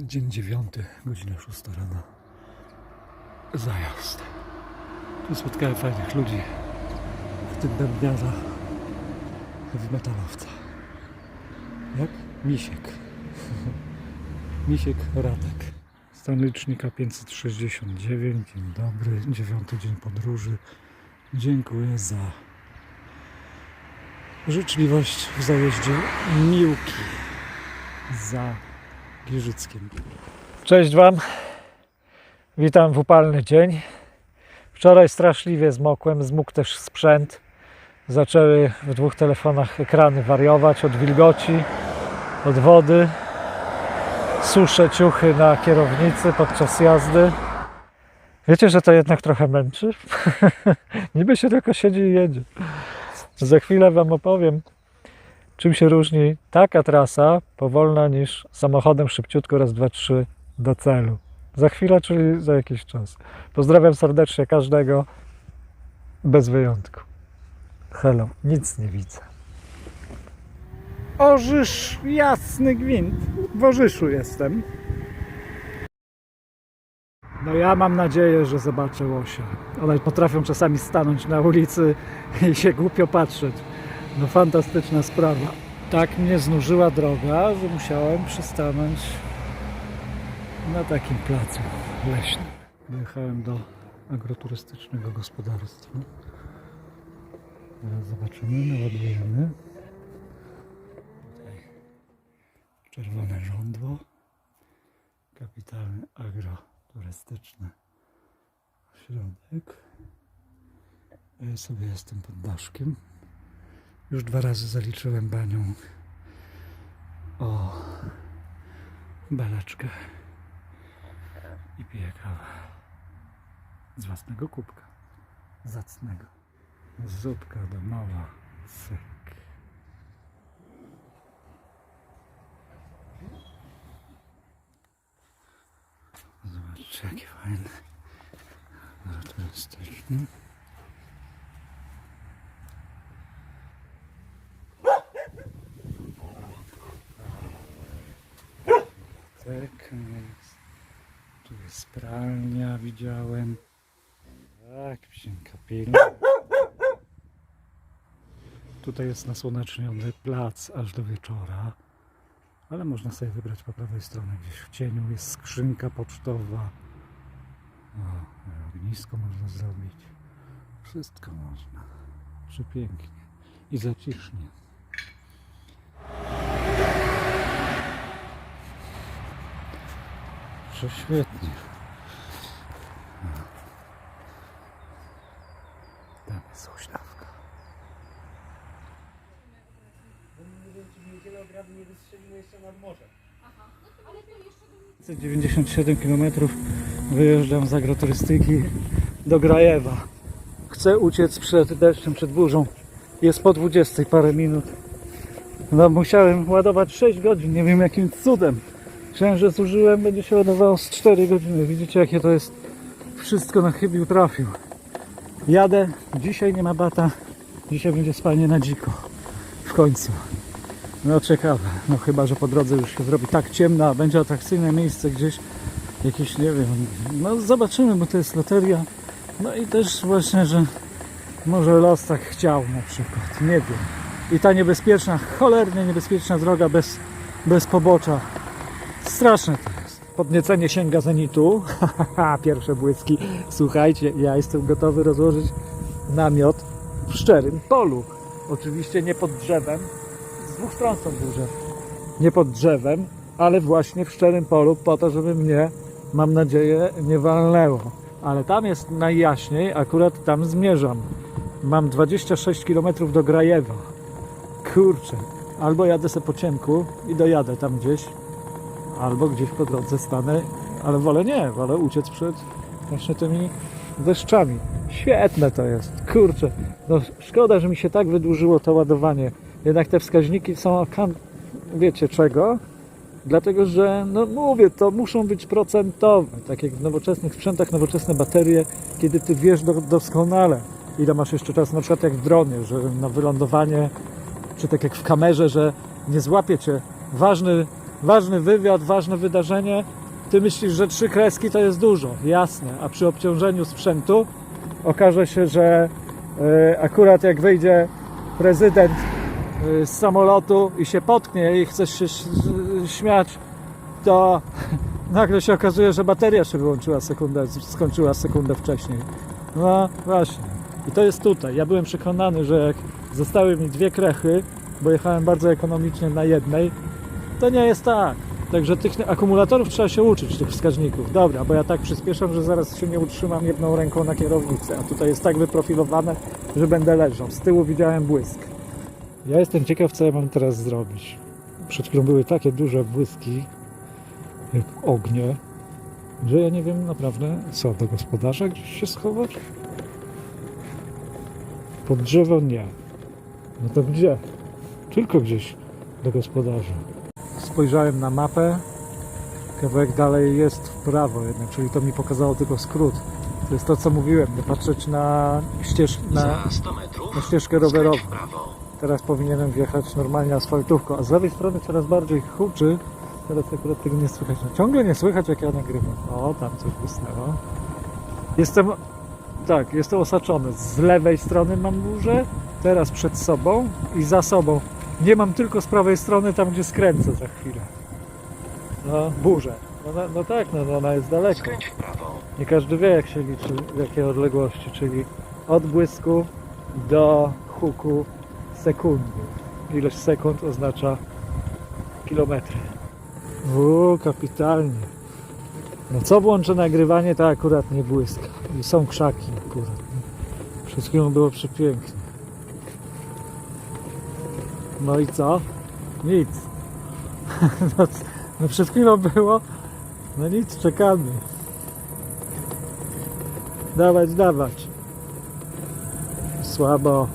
Dzień dziewiąty, godzina 6 rano. Zajazd. Tu spotkałem fajnych ludzi, w tym bębniarza, w metalowca. Jak? Misiek. Misiek Radek. Stan licznika 569. Dzień dobry, dziewiąty dzień podróży. Dziękuję za życzliwość w zajeździe Miłki za Giżyckiem. Cześć Wam. Witam w upalny dzień. Wczoraj straszliwie zmokłem, zmógł też sprzęt. Zaczęły w dwóch telefonach ekrany wariować od wilgoci, od wody. Suszę ciuchy na kierownicy podczas jazdy. Wiecie, że to jednak trochę męczy? Niby się tylko siedzi i jedzie. Za chwilę Wam opowiem, czym się różni taka trasa powolna niż samochodem szybciutko raz, dwa, trzy do celu. Za chwilę, czyli za jakiś czas. Pozdrawiam serdecznie każdego, bez wyjątku. Hello, nic nie widzę. Orzysz, jasny gwint. W Orzyszu jestem. No ja mam nadzieję, że zobaczę łosia. One potrafią czasami stanąć na ulicy i się głupio patrzeć. No fantastyczna sprawa. Tak mnie znużyła droga, że musiałem przystanąć na takim placu leśnym. Dojechałem do agroturystycznego gospodarstwa. Teraz zobaczymy, naładujemy. Tutaj czerwone żądło. Kapitalny agroturystyczny ośrodek. Ja sobie jestem pod daszkiem. Już dwa razy zaliczyłem banią. O beleczkę i piję kawę. Z własnego kubka, zacnego. Zupka domowa, syk. Zobaczcie, jakie fajne. Turystyczny. biblioteka jest. Tu jest pralnia, widziałem. Tak, psinka pilna. Tutaj jest nasłoneczniony plac aż do wieczora. Ale można sobie wybrać po prawej stronie, gdzieś w cieniu jest skrzynka pocztowa. O, ognisko można zrobić. Wszystko można. Przepięknie. I zacisznie. Że świetnie. Tam jest huśtawka. niedzielę od razu nie wystrzeliło jeszcze nad morze. 97 km wyjeżdżam z agroturystyki do Grajewa. Chcę uciec przed deszczem, przed burzą. Jest po 20 parę minut. No, musiałem ładować 6 godzin, nie wiem jakim cudem. Myślałem, że zużyłem, będzie się ładowało z 4 godziny. Widzicie jakie to jest wszystko na chybił trafił. Jadę, dzisiaj nie ma bata, dzisiaj będzie spanie na dziko. W końcu. No ciekawe, no chyba, że po drodze już się zrobi tak ciemno, a będzie atrakcyjne miejsce gdzieś, jakieś, nie wiem, no zobaczymy, bo to jest loteria. No i też właśnie, że może los tak chciał na przykład, nie wiem. I ta niebezpieczna, cholernie niebezpieczna droga bez, bez pobocza. Straszne to. Podniecenie sięga zenitu. Pierwsze błyski. Słuchajcie, ja jestem gotowy rozłożyć namiot w szczerym polu. Oczywiście nie pod drzewem, z dwóch stron są duże. Nie pod drzewem, ale właśnie w szczerym polu, po to, żeby mnie, mam nadzieję, nie walnęło. Ale tam jest najjaśniej, akurat tam zmierzam. Mam 26 km do Grajewa. Kurczę, albo jadę sobie po ciemku i dojadę tam gdzieś, albo gdzieś po drodze stanę, ale wolę nie, wolę uciec przed właśnie tymi deszczami. Świetne to jest, kurczę. No, szkoda, że mi się tak wydłużyło to ładowanie. Jednak te wskaźniki są, wiecie czego? Dlatego, że, no mówię, to muszą być procentowe. Tak jak w nowoczesnych sprzętach, nowoczesne baterie, kiedy ty wiesz do, doskonale, ile masz jeszcze czasu, na przykład jak w dronie, że na wylądowanie, czy tak jak w kamerze, że nie złapie cię ważny ważny wywiad, ważne wydarzenie. Ty myślisz, że trzy kreski to jest dużo, jasne, a przy obciążeniu sprzętu okaże się, że e, akurat jak wyjdzie prezydent e, z samolotu i się potknie i chcesz się śmiać, to nagle się okazuje, że bateria się wyłączyła sekundę, skończyła sekundę wcześniej. No właśnie. I to jest tutaj. Ja byłem przekonany, że jak zostały mi dwie krechy, bo jechałem bardzo ekonomicznie na jednej, to nie jest tak. Także tych akumulatorów trzeba się uczyć, tych wskaźników. Dobra, bo ja tak przyspieszam, że zaraz się nie utrzymam jedną ręką na kierownicy. A tutaj jest tak wyprofilowane, że będę leżał. Z tyłu widziałem błysk. Ja jestem ciekaw, co ja mam teraz zrobić. Przed chwilą były takie duże błyski, jak ognie, że ja nie wiem naprawdę, co, do gospodarza gdzieś się schować? Pod drzewo nie. No to gdzie? Tylko gdzieś do gospodarza. Spojrzałem na mapę. Kawałek dalej jest w prawo jednak, czyli to mi pokazało tylko skrót. To jest to, co mówiłem, nie patrzeć na, ścież, na, Za 100 metrów na ścieżkę rowerową. Teraz powinienem wjechać normalnie asfaltówką, a z lewej strony coraz bardziej huczy. Teraz akurat tego nie słychać. No, ciągle nie słychać jak ja nagrywam. O, tam coś błysnęło. Jestem, tak, jestem osaczony. Z lewej strony mam burzę, teraz przed sobą i za sobą. Nie mam tylko z prawej strony, tam gdzie skręcę za chwilę. No, burzę. No, no, no tak, no, no ona jest daleko. Skręć w prawo. Nie każdy wie, jak się liczy, w jakiej odległości, czyli od błysku do huku sekundy. Ilość sekund oznacza kilometry. Uuu, kapitalnie. No co włączę nagrywanie, to akurat nie błysk. I są krzaki akurat. chwilą było przepięknie. No i co? Nic. No, no przed chwilą było, no nic, czekamy. Dawać, dawać. Słabo.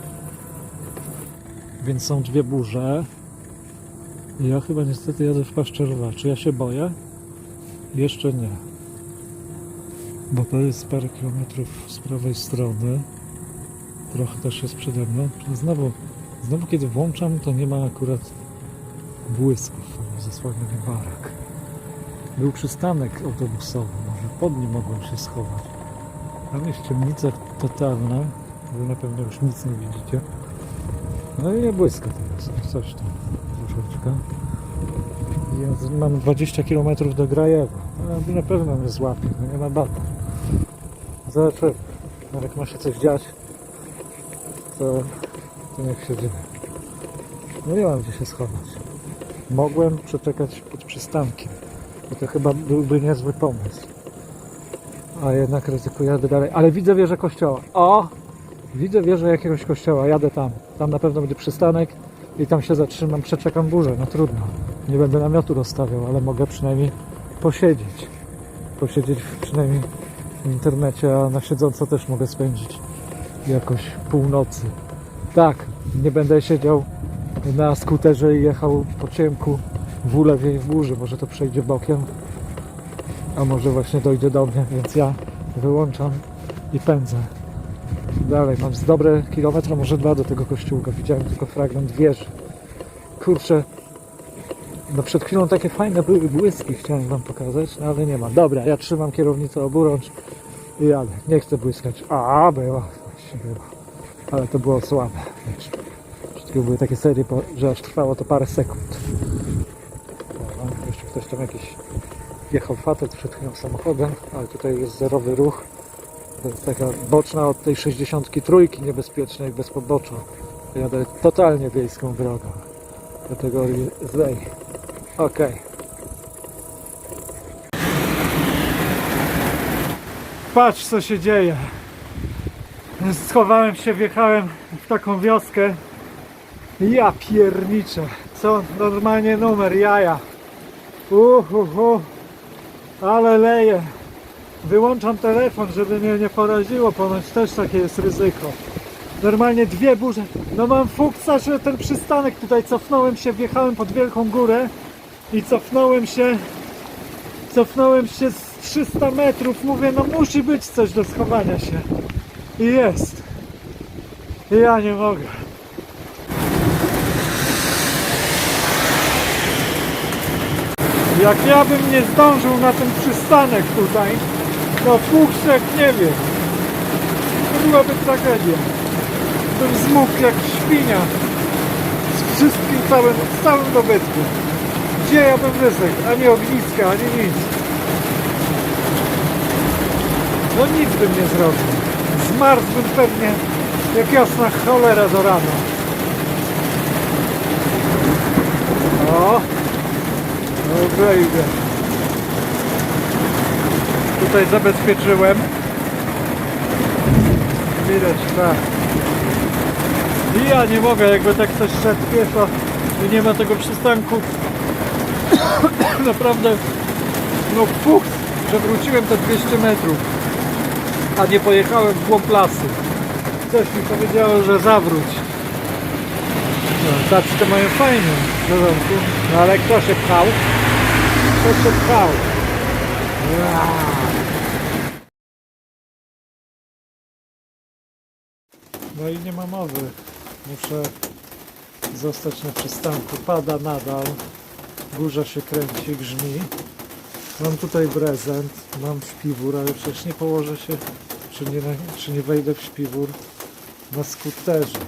Więc są dwie burze. Ja chyba niestety jadę w paszczerwa. Czy ja się boję? Jeszcze nie. Bo to jest parę kilometrów z prawej strony. Trochę też jest przede mną. Znowu, znowu kiedy włączam, to nie ma akurat błysków. Zasłania mnie barak. Był przystanek autobusowy. Może pod nim mogłem się schować. Tam jest ciemnica totalna. Wy na pewno już nic nie widzicie. No i nie błyska teraz. Coś tam. Troszeczkę. Ja mam 20 km do Grajewa. No, na pewno mnie złapie. No nie ma bata. Zobaczymy. No, jak ma się coś dziać, to, się dzieje. No nie mam gdzie się schować. Mogłem przeczekać pod przystankiem. Bo to chyba byłby niezły pomysł. A jednak ryzykuję, jadę dalej. Ale widzę wieżę kościoła. O! Widzę wieżę jakiegoś kościoła, jadę tam. Tam na pewno będzie przystanek i tam się zatrzymam, przeczekam burzę. No trudno. Nie będę namiotu rozstawiał, ale mogę przynajmniej posiedzieć. Posiedzieć przynajmniej w internecie, a na siedząco też mogę spędzić jakoś północy. Tak, nie będę siedział na skuterze i jechał po ciemku w ulewie w burzy. Może to przejdzie bokiem, a może właśnie dojdzie do mnie, więc ja wyłączam i pędzę. Dalej, mam z dobre kilometr, a może dwa do tego kościółka. Widziałem tylko fragment wieży. Kurczę, no przed chwilą takie fajne były błyski, chciałem wam pokazać, no ale nie ma. Dobra, ja trzymam kierownicę oburącz i jadę. Nie chcę błyskać. A, była, właśnie była. Ale to było słabe. Chwilą były takie serie, że aż trwało to parę sekund. Dobra, jeszcze ktoś tam jakiś jechał facet przed chwilą samochodem, ale tutaj jest zerowy ruch. To jest taka boczna od tej 63 niebezpiecznej bez pobocza. Jadę totalnie wiejską drogą. Kategorii złej. Okej. Patrz co się dzieje. Schowałem się, wjechałem w taką wioskę. Ja pierniczę. Co normalnie numer, jaja. Uhuhu. Ale leje. Wyłączam telefon, żeby mnie nie poraziło, ponoć też takie jest ryzyko. Normalnie dwie burze. No mam fuksa, że ten przystanek tutaj cofnąłem się, wjechałem pod wielką górę i cofnąłem się, cofnąłem się z 300 metrów. Mówię, no musi być coś do schowania się. I jest. I ja nie mogę. Jak ja bym nie zdążył na ten przystanek tutaj, to fuchsek nie wiem. To byłaby tragedia. Bym zmógł jak świnia. Z wszystkim całym, z całym dobytkiem. Gdzie ja bym wysek? Ani ogniska, ani nic. No nic bym nie zrobił. Zmarzłbym pewnie jak jasna cholera do rana. O! No baby. Tutaj zabezpieczyłem. Widać, tak. I ja nie mogę, jakby tak coś szedł pieszo i nie ma tego przystanku. Naprawdę, no fuch, przewróciłem te 200 metrów, a nie pojechałem w głąb lasu. Coś mi powiedziało, że zawróć. No, tacy to mają fajnie w porządku. No ale kto się pchał? Kto się pchał? No i nie ma mowy. Muszę zostać na przystanku. Pada nadal. Burza się kręci, grzmi. Mam tutaj prezent, mam śpiwór, ale przecież nie położę się, czy nie, czy nie wejdę w śpiwór na skuterze.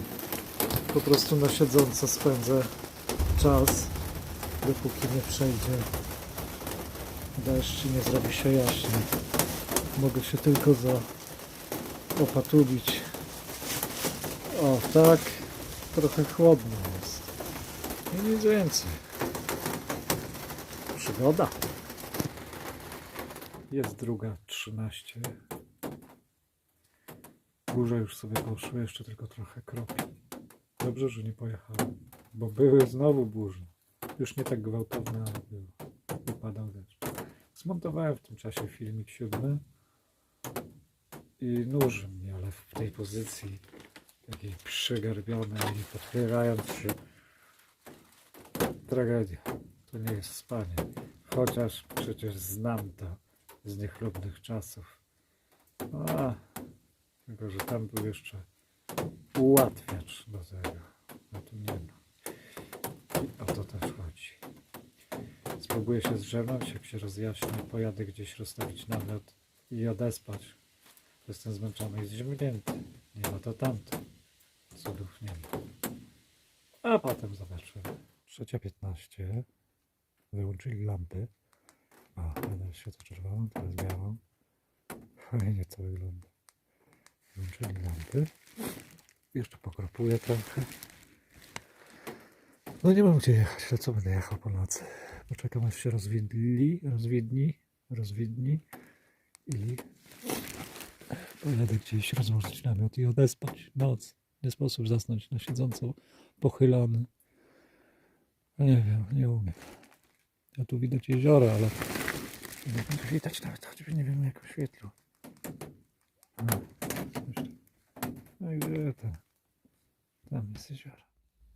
Po prostu na siedząco spędzę czas, dopóki nie przejdzie deszcz i nie zrobi się jaśnie. Mogę się tylko za opatulić. O, tak. Trochę chłodno jest. I nic więcej. Przygoda. Jest druga 13. Burze już sobie poszły, jeszcze tylko trochę kropi. Dobrze, że nie pojechałem, bo były znowu burze. Już nie tak gwałtowne, ale były. Wypadał deszcz. Zmontowałem w tym czasie filmik siódmy i nuży mnie, ale w tej pozycji takiej przygarbionej, podpierając się. Tragedia. To nie jest spanie. Chociaż przecież znam to z niechlubnych czasów. A, tylko, że tam był jeszcze ułatwiacz do tego. A tu nie ma. I o to też chodzi. Spróbuję się zdrzemnąć, jak się rozjaśni, pojadę gdzieś rozstawić namiot i odespać. Jestem zmęczony i zziemnięty. Nie ma to tamto. Cudów nie ma. A potem zobaczymy. Trzecia 15. Wyłączyli lampy. O, nadal światło czerwoną, teraz białą. Fajnie to wygląda. Wyłączyli lampy. Jeszcze pokropuję trochę. No nie mam gdzie jechać, to co będę jechał po nocy? Poczekam aż się rozwidli, rozwidni, rozwidni i pojadę gdzieś rozłożyć namiot i odespać noc. Nie sposób zasnąć na siedząco pochylony. No nie wiem, nie umiem. Ja tu widać jezioro, ale nie widać nawet, choćby nie wiem jak oświetlił. No, coś tam. no i gdzie tam? Jest jezioro.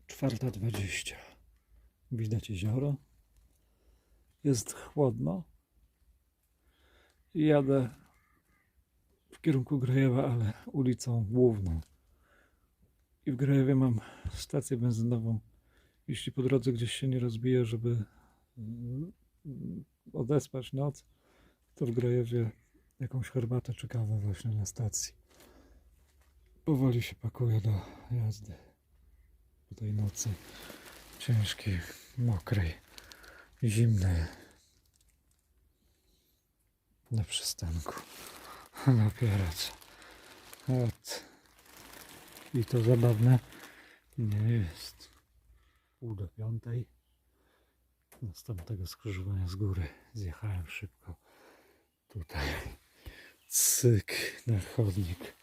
Czwarta dwadzieścia. Widać jezioro. Jest chłodno. Jadę w kierunku Grajewa, ale ulicą główną. I w Grajewie mam stację benzynową. Jeśli po drodze gdzieś się nie rozbije, żeby mm, odespać noc, to w Grajewie jakąś herbatę czy kawę właśnie na stacji. Powoli się pakuję do jazdy po tej nocy ciężkiej, mokrej, zimnej na przystanku napierać. Od. I to zabawne nie jest. Pół do piątej. Następnego skrzyżowania z góry zjechałem szybko. Tutaj cyk na chodnik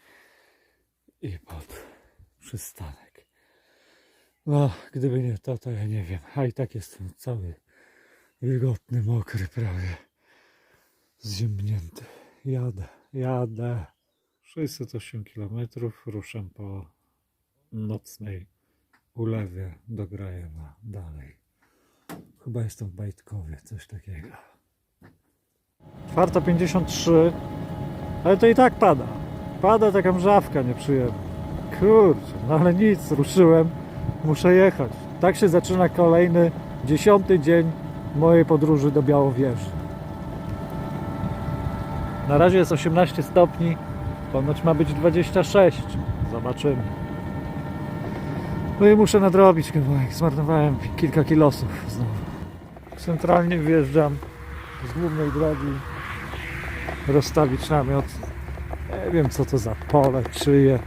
i pod przystanek. No, gdyby nie to, to ja nie wiem. A i tak jestem cały wilgotny, mokry prawie. Zziemnięty. Jadę, jadę. 608 km ruszam po nocnej ulewie do Grajewa dalej. Chyba jestem w Bajtkowie, coś takiego. 4.53, ale to i tak pada. Pada taka mrzawka nieprzyjemna. Kurczę, no ale nic, ruszyłem, muszę jechać. Tak się zaczyna kolejny, dziesiąty dzień mojej podróży do Białowieży. Na razie jest 18 stopni, ponoć ma być 26. Zobaczymy. No i muszę nadrobić kawałek. Zmarnowałem kilka kilosów znowu. Centralnie wjeżdżam z głównej drogi rozstawić namiot. Nie wiem co to za pole, czyje.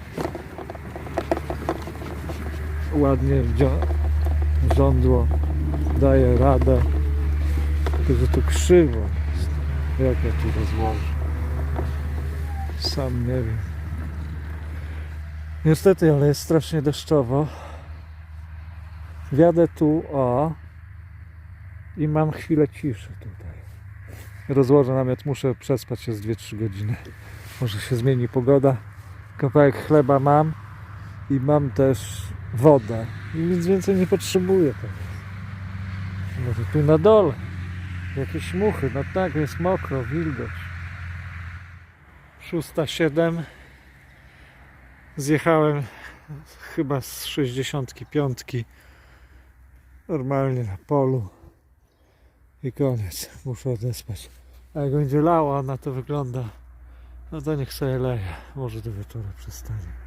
Ładnie żądło daje radę. Tylko, tu krzywo. Jak ja tu rozłożę? Sam nie wiem. Niestety, ale jest strasznie deszczowo. Wjadę tu, o. I mam chwilę ciszy tutaj. Rozłożę namiot, muszę przespać się z 2-3 godziny. Może się zmieni pogoda. Kawałek chleba mam i mam też wodę. I nic więcej nie potrzebuję teraz. Może tu na dole. Jakieś muchy, no tak, jest mokro, wilgoć. 607. Zjechałem chyba z 65. Normalnie na polu. I koniec. Muszę odespać. A jak będzie lało, a na to wygląda, no to niech sobie leje. Może do wieczora przestanie.